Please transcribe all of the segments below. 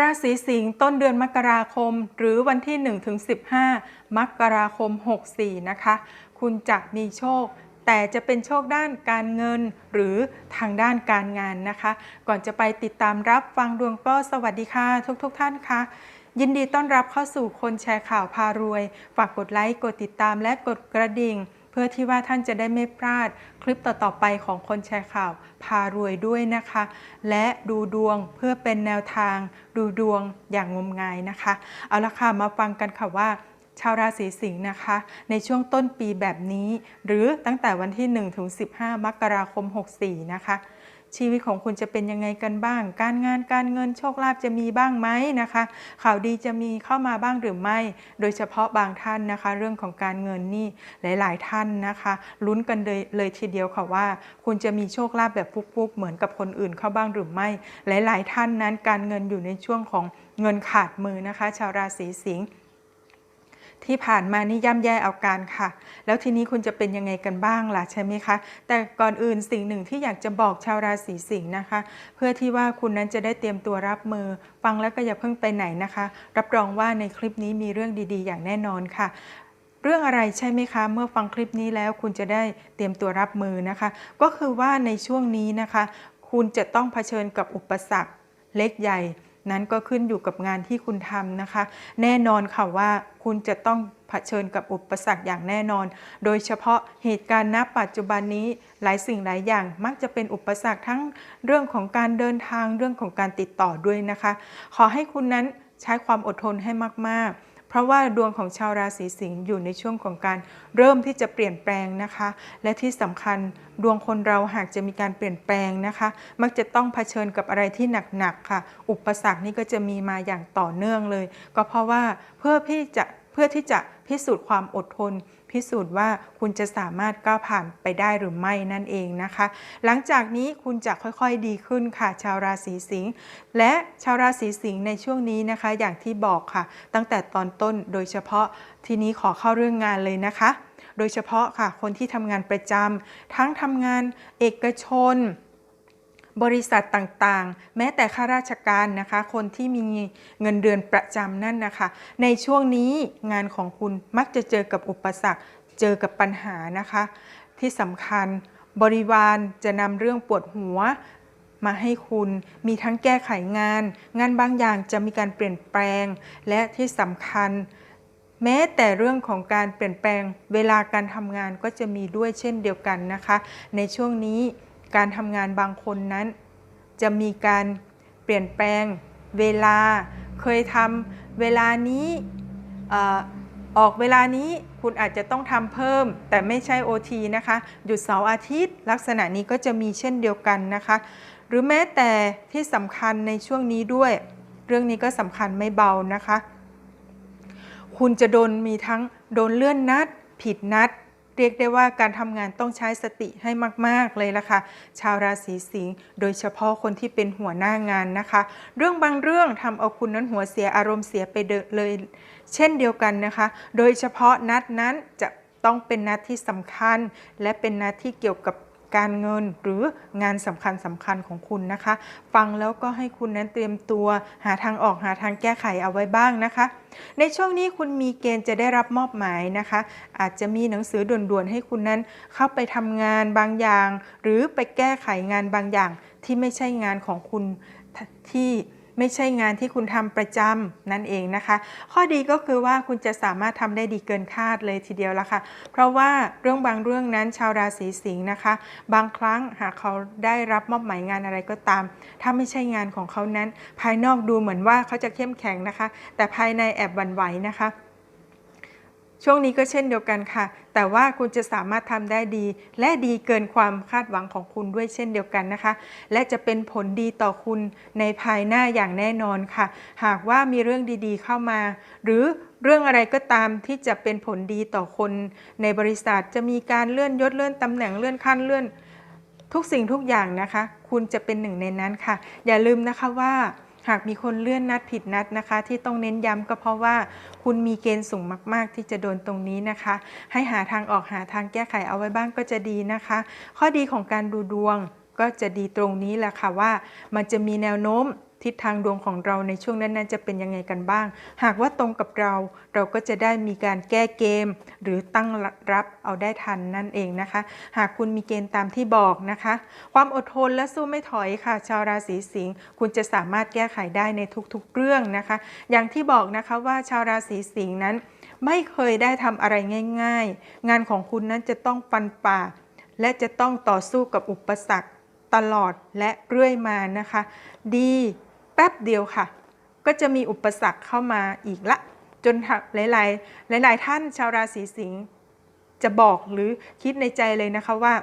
ราศีสิงห์ต้นเดือนมกราคม หรือวันที่1ถึง15 มกราคม 64 นะคะ คุณจะมีโชค แต่จะเป็นโชคด้านการเงินหรือทางด้านการงานนะคะ ก่อนจะไปติดตามรับฟังดวงก็สวัสดีค่ะ ทุกๆทท่านค่ะยินดีต้อนรับเข้าสู่คนแชร์ข่าวพารวย ฝากกดไลค์ กดติดตามและกดกระดิ่ง เพื่อที่ว่าท่านจะได้ไม่พลาดคลิปต่อๆไปของคนแชร์ข่าวพารวยด้วยนะคะ และดูดวงเพื่อเป็นแนวทางดูดวงอย่างงมงายนะคะ เอาละค่ะมาฟังกันค่ะว่าชาวราศีสิงห์นะคะ ในช่วงต้นปีแบบนี้ หรือตั้งแต่วันที่ 1 ถึง 15 มกราคม 64 นะคะ ชีวิตของคุณจะเป็นยังไงกันบ้าง การงานการเงินโชคลาภจะมีบ้างไหมนะคะ ข่าวดีจะมีเข้ามาบ้างหรือไม่ โดยเฉพาะบางท่านนะคะ เรื่องของการเงินนี่หลาย ๆ ท่านนะคะลุ้นกันเลยเลยทีเดียวค่ะว่า คุณจะมีโชคลาภแบบฟุกๆ เหมือนกับคนอื่นเข้าบ้างหรือไม่ หลาย ๆ ท่านนั้นการเงินอยู่ในช่วงของเงินขาดมือนะคะ ชาวราศีสิงห์ ที่ผ่านมานี่ย่ำแย่เอาการค่ะ แล้วทีนี้คุณจะเป็นยังไงกันบ้างล่ะใช่ไหมคะ แต่ก่อนอื่นสิ่งหนึ่งที่อยากจะบอกชาวราศีสิงห์นะคะ เพื่อที่ว่าคุณนั้นจะได้เตรียมตัวรับมือ ฟังแล้วก็อย่าเพิ่งไปไหนนะคะ รับรองว่าในคลิปนี้มีเรื่องดีๆ อย่างแน่นอนค่ะเรื่องอะไรใช่ไหมคะ เมื่อฟังคลิปนี้แล้วคุณจะได้เตรียมตัวรับมือนะคะ ก็คือว่าในช่วงนี้นะคะ คุณจะต้องเผชิญกับอุปสรรคเล็กใหญ่ นั้นก็ขึ้นอยู่กับงานที่คุณทำนะคะ แน่นอนค่ะว่าคุณจะต้องเผชิญกับอุปสรรคอย่างแน่นอน โดยเฉพาะเหตุการณ์ณปัจจุบันนี้หลายสิ่งหลายอย่างมักจะเป็นอุปสรรคทั้งเรื่องของการเดินทางเรื่องของการติดต่อด้วยนะคะ ขอให้คุณนั้นใช้ความอดทนให้มากๆ เพราะว่าดวงของชาวราศีสิงห์อยู่ในช่วงของการเริ่มที่จะเปลี่ยนแปลงนะคะ และที่สำคัญดวงคนเราหากจะมีการเปลี่ยนแปลงนะคะ มักจะต้องเผชิญกับอะไรที่หนักๆค่ะ อุปสรรคนี่ก็จะมีมาอย่างต่อเนื่องเลย ก็เพราะว่าเพื่อที่จะ เพื่อที่จะพิสูจน์ความอดทน พิสูจน์ว่าคุณจะสามารถก้าวผ่านไปได้หรือไม่นั่นเองนะคะ หลังจากนี้คุณจะค่อยๆดีขึ้นค่ะ ชาวราศีสิงห์และชาวราศีสิงห์ในช่วงนี้นะคะ อย่างที่บอกค่ะ ตั้งแต่ตอนต้นโดยเฉพาะทีนี้ขอเข้าเรื่องงานเลยนะคะ โดยเฉพาะค่ะคนที่ทำงานประจำทั้งทำงานเอกชน บริษัทต่างๆ แม้แต่ข้าราชการนะคะ คนที่มีเงินเดือนประจำนั่นนะคะ ในช่วงนี้งานของคุณมักจะเจอกับอุปสรรค เจอกับปัญหานะคะ ที่สำคัญบริวารจะนำเรื่องปวดหัวมาให้คุณมีทั้งแก้ไขงาน งานบางอย่างจะมีการเปลี่ยนแปลง และที่สำคัญ แม้แต่เรื่องของการเปลี่ยนแปลง เวลาการทำงานก็จะมีด้วยเช่นเดียวกันนะคะ ในช่วงนี้ การทำงานบางคนนั้น จะมีการเปลี่ยนแปลงเวลา เคยทำเวลานี้อออกเวลานี้คุณอาจจะต้องทำเพิ่ม แต่ไม่ใช่ OT นะคะ หยุดเสาร์อาทิตย์ ลักษณะนี้ก็จะมีเช่นเดียวกันนะคะ หรือแม้แต่ที่สำคัญในช่วงนี้ด้วย เรื่องนี้ก็สำคัญไม่เบานะคะ คุณจะโดนมีทั้งโดนเลื่อนนัด ผิดนัด รียกได้ว่าการทำงานต้องใช้สติให้มาก ๆ เลยล่ะค่ะ ชาวราศีสิงห์โดยเฉพาะคนที่เป็นหัวหน้างานนะคะ เรื่องบางเรื่องทำเอาคุณนั้นหัวเสียอารมณ์เสียไปเเลย เช่นเดียวกันนะคะ โดยเฉพาะนัดนั้นจะต้องเป็นนัดที่สำคัญ และเป็นนัดที่เกี่ยวกับ การเงินหรืองานสำคัญสำคัญของคุณนะคะ ฟังแล้วก็ให้คุณนั้นเตรียมตัวหาทางออกหาทางแก้ไขเอาไว้บ้างนะคะ ในช่วงนี้คุณมีเกณฑ์จะได้รับมอบหมายนะคะ อาจจะมีหนังสือด่วนๆให้คุณนั้นเข้าไปทำงานบางอย่าง หรือไปแก้ไขงานบางอย่างที่ไม่ใช่งานของคุณที่ ไม่ใช่งานที่คุณทำประจำนั่นเองนะคะ ข้อดีก็คือว่าคุณจะสามารถทำได้ดีเกินคาดเลยทีเดียวละค่ะ เพราะว่าเรื่องบางเรื่องนั้นชาวราศีสิงห์นะคะ บางครั้งหากเขาได้รับมอบหมายงานอะไรก็ตาม ถ้าไม่ใช่งานของเขานั้น ภายนอกดูเหมือนว่าเขาจะเข้มแข็งนะคะ แต่ภายในแอบหวั่นไหวนะคะ ช่วงนี้ก็เช่นเดียวกันค่ะ แต่ว่าคุณจะสามารถทำได้ดี และดีเกินความคาดหวังของคุณด้วยเช่นเดียวกันนะคะ และจะเป็นผลดีต่อคุณในภายหน้าอย่างแน่นอนค่ะ หากว่ามีเรื่องดีๆเข้ามา หรือเรื่องอะไรก็ตามที่จะเป็นผลดีต่อคนในบริษัทจะมีการเลื่อนยศเลื่อนตำแหน่งเลื่อนขั้นเลื่อน ทุกสิ่งทุกอย่างนะคะ คุณจะเป็นหนึ่งในนั้นค่ะ อย่าลืมนะคะว่า หากมีคนเลื่อนนัดผิดนัดนะคะ ที่ต้องเน้นย้ำก็เพราะว่า คุณมีเกณฑ์สูงมาก ๆ ที่จะโดนตรงนี้นะคะ ให้หาทางออกหาทางแก้ไขเอาไว้บ้างก็จะดีนะคะ ข้อดีของการดูดวงก็จะดีตรงนี้แหละค่ะว่า มันจะมีแนวโน้ม ทิศทางดวงของเราในช่วงนั้นๆจะเป็นยังไงกันบ้าง หากว่าตรงกับเราเราก็จะได้มีการแก้เกม หรือตั้งรับเอาได้ทันนั่นเองนะคะ หากคุณมีเกณฑ์ตามที่บอกนะคะ ความอดทนและสู้ไม่ถอยค่ะ ชาวราศีสิงห์คุณจะสามารถแก้ไขได้ในทุกๆเรื่องนะคะ อย่างที่บอกนะคะว่าชาวราศีสิงห์นั้น ไม่เคยได้ทำอะไรง่าย ๆ งานของคุณนั้นจะต้องฟันป่า และจะต้องต่อสู้กับอุปสรรคตลอดและเรื่อยมานะคะ ดี ป๊บเดียวค่ะ ก็จะมีอุปสรรคเข้ามาอีกละ จนหลายๆหลาย ๆ ท่านชาวราศีสิงห์จะบอกหรือคิดในใจเลยนะคะว่า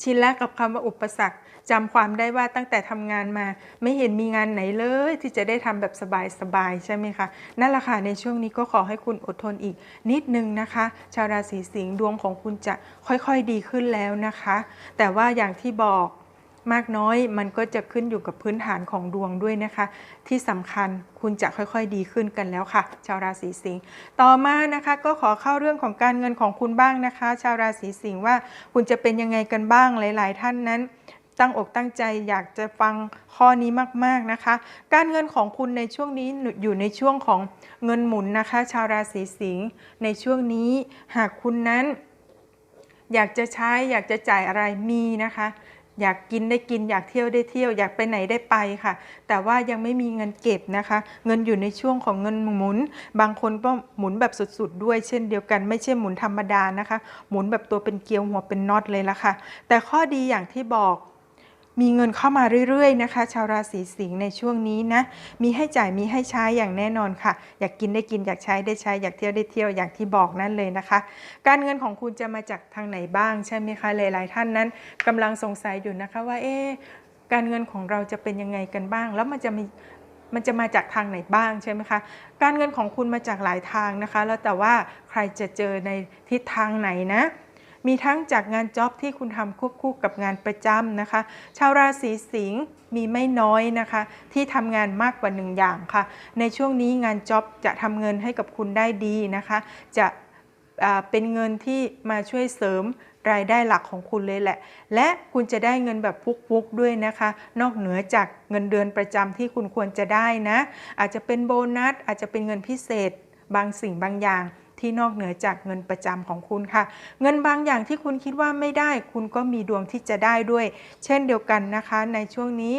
ชินแล้วกับคำว่าอุปสรรคจำความได้ว่าตั้งแต่ทำงานมา ไม่เห็นมีงานไหนเลย ที่จะได้ทำแบบสบายๆใช่ไหมคะนั่นแหละค่ะในช่วงนี้ก็ขอให้คุณอดทนอีกนิดนึงนะคะ ชาวราศีสิงห์ดวงของคุณจะค่อยๆดีขึ้นแล้วนะคะ แต่ว่าอย่างที่บอก มากน้อยมันก็จะขึ้นอยู่กับพื้นฐานของดวงด้วยนะคะ ที่สำคัญคุณจะค่อยๆดีขึ้นกันแล้วค่ะ ชาวราศีสิงห์ต่อมานะคะก็ขอเข้าเรื่องของการเงินของคุณบ้างนะคะ ชาวราศีสิงห์ว่าคุณจะเป็นยังไงกันบ้างหลาย ๆ ท่านนั้นตั้งอกตั้งใจอยากจะฟังข้อนี้มากๆนะคะ การเงินของคุณในช่วงนี้อยู่ในช่วงของเงินหมุนนะคะ ชาวราศีสิงห์ในช่วงนี้หากคุณนั้น อยากจะใช้อยากจะจ่ายอะไรมีนะคะ อยากกินได้กินอยากเที่ยวได้เที่ยวอยากไปไหนได้ไปค่ะ แต่ว่ายังไม่มีเงินเก็บนะคะ เงินอยู่ในช่วงของเงินหมุน บางคนก็หมุนแบบสุดๆ ด้วยเช่นเดียวกันไม่ใช่หมุนธรรมดานะคะ หมุนแบบตัวเป็นเกลียวหัวเป็นน็อตเลยละค่ะ แต่ข้อดีอย่างที่บอก มีเงินเข้ามาเรื่อยๆนะคะ ชาวราศีสิงห์ในช่วงนี้นะ มีให้จ่ายมีให้ใช้อย่างแน่นอนค่ะ อยากกินได้กินอยากใช้ได้ใช้อยากเที่ยวได้เที่ยวอย่างที่บอกนั่นเลยนะคะ การเงินของคุณจะมาจากทางไหนบ้างใช่ไหมคะหลายๆท่านนั้นกำลังสงสัยอยู่นะคะว่าเอ๊ะการเงินของเราจะเป็นยังไงกันบ้าง แล้วมันจะมีมันจะมาจากทางไหนบ้างใช่ไหมคะ การเงินของคุณมาจากหลายทางนะคะ แล้วแต่ว่าใครจะเจอในทิศทางไหนนะ มีทั้งจากงานจ็อบที่คุณทำควบคู่กับงานประจำนะคะ ชาวราศีสิงห์มีไม่น้อยนะคะ ที่ทำงานมากกว่าหนึ่งอย่างค่ะ ในช่วงนี้งานจ็อบจะทำเงินให้กับคุณได้ดีนะคะ จะเป็นเงินที่มาช่วยเสริมรายได้หลักของคุณเลยแหละ และคุณจะได้เงินแบบฟุกๆด้วยนะคะ นอกเหนือจากเงินเดือนประจำที่คุณควรจะได้นะ อาจจะเป็นโบนัสอาจจะเป็นเงินพิเศษบางสิ่งบางอย่าง ที่นอกเหนือจากเงินประจำของคุณค่ะ เงินบางอย่างที่คุณคิดว่าไม่ได้ คุณก็มีดวงที่จะได้ด้วย เช่นเดียวกันนะคะในช่วงนี้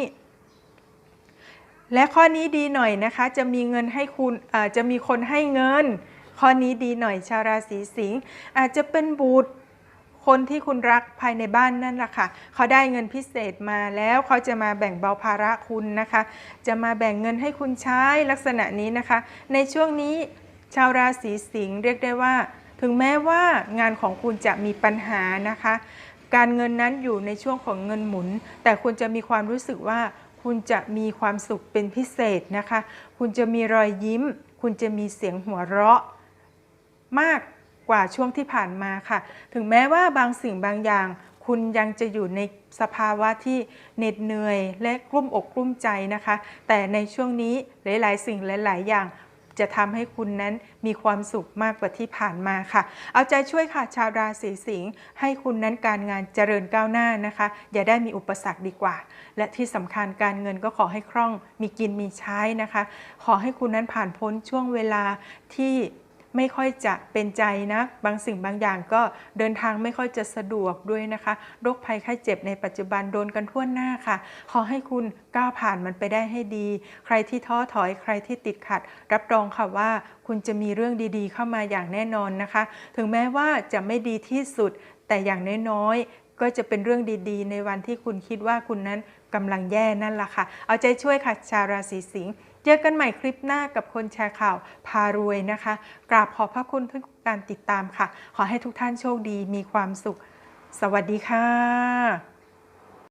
และข้อนี้ดีหน่อยนะคะ จะมีเงินให้คุณจะมีคนให้เงิน ข้อนี้ดีหน่อยชาวราศีสิงห์อาจจะเป็นบุตรคนที่คุณรักภายในบ้านนั่นแหละค่ะ เขาได้เงินพิเศษมาแล้วเขาจะมาแบ่งเบาภาระคุณนะคะ จะมาแบ่งเงินให้คุณใช้ลักษณะนี้นะคะ ในช่วงนี้ ชาวราศีสิงห์เรียกได้ว่า ถึงแม้ว่างานของคุณจะมีปัญหานะคะ การเงินนั้นอยู่ในช่วงของเงินหมุน แต่คุณจะมีความรู้สึกว่าคุณจะมีความสุขเป็นพิเศษนะคะ คุณจะมีรอยยิ้ม คุณจะมีเสียงหัวเราะ มากกว่าช่วงที่ผ่านมาค่ะ ถึงแม้ว่าบางสิ่งบางอย่าง คุณยังจะอยู่ในสภาวะที่เหน็ดเหนื่อยและกลุ้มอกกลุ้มใจนะคะ แต่ในช่วงนี้หลาย ๆ สิ่งหลาย ๆ อย่าง จะทำให้คุณนั้นมีความสุขมากกว่าที่ผ่านมาค่ะ เอาใจช่วยค่ะชาวราศีสิงห์ให้คุณนั้นการงานเจริญก้าวหน้านะคะ อย่าได้มีอุปสรรคดีกว่า และที่สำคัญการเงินก็ขอให้คล่อง มีกินมีใช้นะคะ ขอให้คุณนั้นผ่านพ้นช่วงเวลาที่ ไม่ค่อยจะเป็นใจนะ บางสิ่งบางอย่างก็เดินทางไม่ค่อยจะสะดวกด้วยนะคะ โรคภัยไข้เจ็บในปัจจุบันโดนกันทั่วหน้าค่ะ ขอให้คุณก้าวผ่านมันไปได้ให้ดี ใครที่ท้อถอยใครที่ติดขัด รับรองค่ะว่าคุณจะมีเรื่องดีๆ เข้ามาอย่างแน่นอนนะคะ ถึงแม้ว่าจะไม่ดีที่สุด แต่อย่างน้อยๆ ก็จะเป็นเรื่องดีๆ ในวันที่คุณคิดว่าคุณนั้นกำลังแย่นั่นแหละค่ะ เอาใจช่วยค่ะ ชาวราศีสิงห์ เจอกันใหม่คลิปหน้ากับคนแชร์ข่าวพารวยนะคะ กราบขอบพระคุณทุกการติดตามค่ะ ขอให้ทุกท่านโชคดีมีความสุข สวัสดีค่ะ